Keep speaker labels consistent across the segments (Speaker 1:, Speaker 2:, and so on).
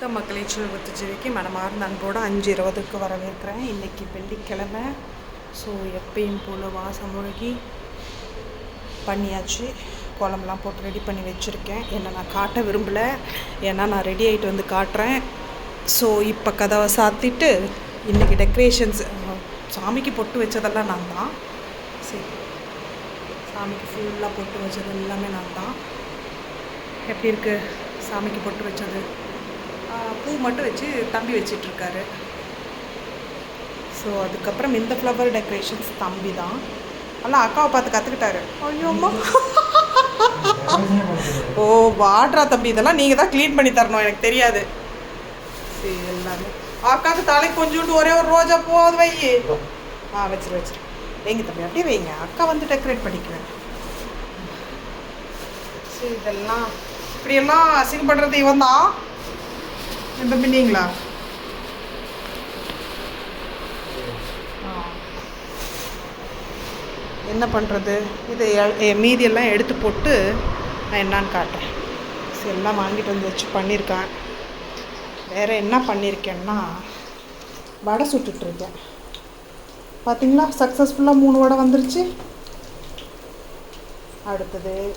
Speaker 1: வணக்கம். மக்களை செல்வத்துஜிவிக்கு மனமார்ந்த அன்போடு அஞ்சு இருபதுக்கு வரவேற்கிறேன். இன்றைக்கி வெள்ளிக்கிழமை. ஸோ எப்பயும் போல் வாசம் முழுகி பண்ணியாச்சு. குழம்புலாம் போட்டு ரெடி பண்ணி வச்சுருக்கேன். என்னை நான் காட்ட விரும்பலை. ஏன்னா நான் ரெடி ஆகிட்டு வந்து காட்டுறேன். ஸோ இப்போ கதவை சாத்திட்டு இன்றைக்கி டெக்கரேஷன்ஸ் சாமிக்கு பொட்டு வச்சதெல்லாம் நான் தான். சரி. சாமிக்கு ஃபுல்லாக பொட்டு வச்சது எல்லாமே நான் தான். எப்படி இருக்குது சாமிக்கு பொட்டு வச்சது? பூ மட்டும் வச்சு தம்பி வச்சிட்ருக்காரு. ஸோ அதுக்கப்புறம் இந்த ஃப்ளவர் டெக்கரேஷன்ஸ் தம்பி தான். எல்லாம் அக்காவை பார்த்து கற்றுக்கிட்டாரு ஐயோம்மா ஓ வாட்ரா தம்பி இதெல்லாம் நீங்கள் தான் க்ளீன் பண்ணி தரணும் எனக்கு தெரியாது. சரி எல்லாமே. அக்காவுக்கு தலை கொஞ்சோண்டு ஒரே ஒரு ரோஜா போது வை. ஆ வச்சிரு வச்சிரு. வைங்க தம்பி அப்படியே வைங்க. அக்கா வந்து டெக்கரேட் பண்ணிக்குவேன். சரி இதெல்லாம். இப்படியெல்லாம் அசிங்கப்படுறது இவன் தான். இந்த பின்னிங்களா? என்ன பண்ணுறது இதை எ- எ- மீதியெல்லாம் எடுத்து போட்டு நான் என்னான்னு காட்டுறேன். சரி எல்லாம் வாங்கிட்டு வந்து வச்சு பண்ணியிருக்கேன். வேறு என்ன பண்ணியிருக்கேன்னா வடை சுட்டுட்ருக்கேன் பார்த்தீங்களா சக்ஸஸ்ஃபுல்லாக மூணு வடை வந்துருச்சு. அடுத்தது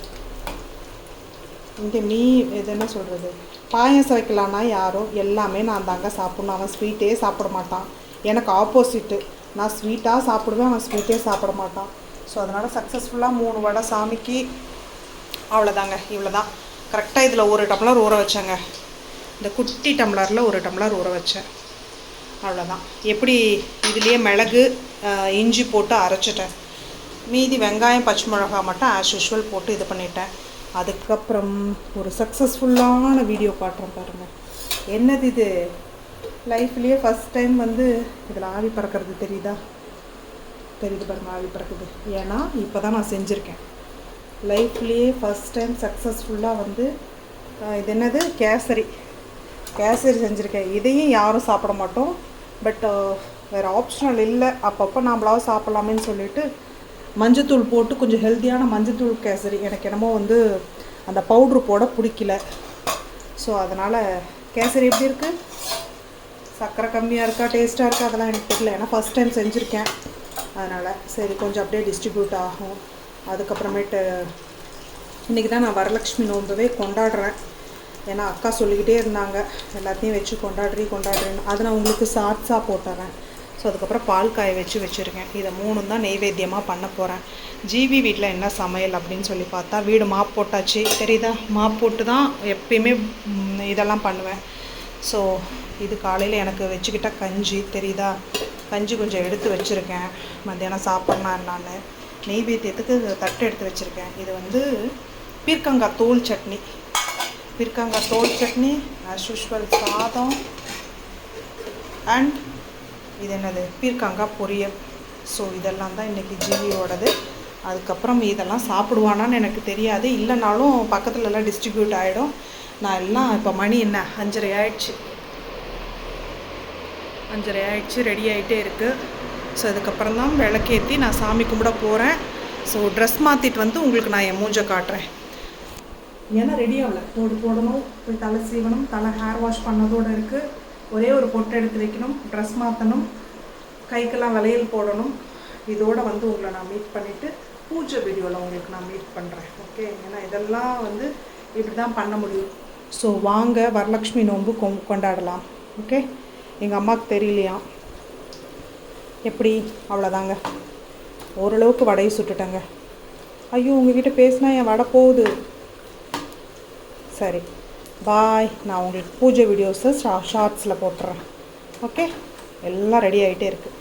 Speaker 1: இங்கே மீ இது என்ன சொல்கிறது பாயசம் வைக்கலான்னா யாரும் எல்லாமே நான் தாங்க சாப்பிடணும். அவன் ஸ்வீட்டே சாப்பிட மாட்டான். எனக்கு ஆப்போசிட்டு நான் ஸ்வீட்டாக சாப்பிடுவேன் அவன் ஸ்வீட்டே சாப்பிட மாட்டான். ஸோ அதனால் சக்ஸஸ்ஃபுல்லாக மூணு வடை சாமிக்கு அவ்வளோதாங்க இவ்வளோ தான் கரெக்டாக இதில் ஒரு டம்ளர் ஊற வச்சேங்க. இந்த குட்டி டம்ளரில் ஒரு டம்ளர் ஊற வச்சேன். அவ்வளோதான் எப்படி இதுலேயே மிளகு இஞ்சி போட்டு அரைச்சிட்டேன். மீதி வெங்காயம் பச்சை மிளகா மட்டும் ஆஸ் யூஷுவல் போட்டு இது பண்ணிட்டேன். அதுக்கப்புறம் ஒரு சக்ஸஸ்ஃபுல்லான வீடியோ காட்டுறேன் பாருங்கள் என்னது இது? லைஃப்லேயே ஃபஸ்ட் டைம் வந்து இதில் ஆவி பறக்கிறது தெரியுதா? தெரியுது பாருங்க ஆவி பறக்குது. ஏன்னா இப்போ தான் நான் செஞ்சுருக்கேன். லைஃப்லேயே ஃபஸ்ட் டைம் சக்ஸஸ்ஃபுல்லாக வந்து இது என்னது? கேசரி. கேசரி செஞ்சுருக்கேன். இதையும் யாரும் சாப்பிட மாட்டோம். பட் வேறு ஆப்ஷனல் இல்லை. அப்பப்போ நாமளாவது சாப்பிட்லாமேன்னு சொல்லிவிட்டு மஞ்சத்தூள் போட்டு கொஞ்சம் ஹெல்த்தியான மஞ்சத்தூள் கேசரி எனக்கு என்னமோ வந்து அந்த பவுட்ரு போட பிடிக்கல. ஸோ அதனால் கேசரி எப்படி இருக்குது சர்க்கரை கம்மியாக இருக்கா டேஸ்ட்டாக இருக்கா அதெல்லாம் எனக்கு தெரியல. ஏன்னா ஃபஸ்ட் டைம் செஞ்சுருக்கேன். அதனால் சரி கொஞ்சம் அப்படியே டிஸ்ட்ரிபியூட் ஆகும். அதுக்கப்புறமேட்டு இன்றைக்கி தான் நான் வரலட்சுமி நோன்பவே கொண்டாடுறேன். ஏன்னா அக்கா சொல்லிக்கிட்டே இருந்தாங்க எல்லாத்தையும் வச்சு கொண்டாடுறி கொண்டாடுறேன்னு. அதை நான் உங்களுக்கு சாட்ஸாக போட்டுறேன். ஸோ அதுக்கப்புறம் பால் காய வச்சு வச்சுருக்கேன். இதை மூணும் தான் நெய்வேத்தியமாக பண்ண போகிறேன் ஜிவி வீட்டில் என்ன சமையல் அப்படின்னு சொல்லி பார்த்தா வீடு மாப் போட்டாச்சு. தெரியுதா? மாப் போட்டு தான் எப்பயுமே இதெல்லாம் பண்ணுவேன். ஸோ இது காலையில் எனக்கு வச்சுக்கிட்ட கஞ்சி தெரியுதா? கஞ்சி கொஞ்சம் எடுத்து வச்சுருக்கேன். மத்தியானம் சாப்பிட்லாம் என்னான்னு. நெய்வேத்தியத்துக்கு தட்டு எடுத்து வச்சுருக்கேன். இது வந்து பீர்க்கங்காய் தோல் சட்னி. பீர்க்கங்காய் தோல் சட்னி ஆஸ் யூஷுவல் சாதம் அண்ட் இது என்னது? பீர்க்காங்காய் பொரியல். ஸோ இதெல்லாம் தான் இன்றைக்கி ஜிவியோடது அதுக்கப்புறம் இதெல்லாம் சாப்பிடுவானான்னு எனக்கு தெரியாது. இல்லைனாலும் பக்கத்துல எல்லாம் டிஸ்ட்ரிபியூட் ஆகிடும் நான் எல்லாம் இப்போ மணி என்ன? அஞ்சரை ஆயிடுச்சு. அஞ்சரை ஆயிடுச்சு ரெடி ஆகிட்டே இருக்குது ஸோ அதுக்கப்புறம் தான் விளக்கேற்றி நான் சாமி கும்பிட போகிறேன் ஸோ ட்ரெஸ் மாற்றிட்டு வந்து உங்களுக்கு நான் என் மூஞ்சை காட்டுறேன். ஏன்னா ரெடி ஆகலை. தோடு போடணும் போய் தலை சீவனம் தலை ஹேர் வாஷ் பண்ணதோடு இருக்குது ஒரே ஒரு பொட்டு எடுத்து வைக்கணும் ட்ரெஸ் மாற்றணும் கைக்கெல்லாம் வளையல் போடணும். இதோட வந்து உங்களை நான் மீட் பண்ணிவிட்டு பூஜை வீடியோவில் உங்களுக்கு நான் மீட் பண்ணுறேன் ஓகே ஏன்னா இதெல்லாம் வந்து இப்படி தான் பண்ண முடியும். ஸோ வாங்க வரலக்ஷ்மி நோன்பு கொ- கொண்டாடலாம். ஓகே எங்கள் அம்மாவுக்கு தெரியலையா? எப்படி? அவ்வளோதாங்க ஓரளவுக்கு வடையை சுட்டுட்டேங்க. ஐயோ உங்ககிட்ட பேசினா என் வடை போகுது. சரி. பாய் நான் உங்களுக்கு பூஜை வீடியோஸை ஷா ஷார்ட்ஸில் போட்டுறேன். ஓகே எல்லாம் ரெடி ஆகிட்டே இருக்குது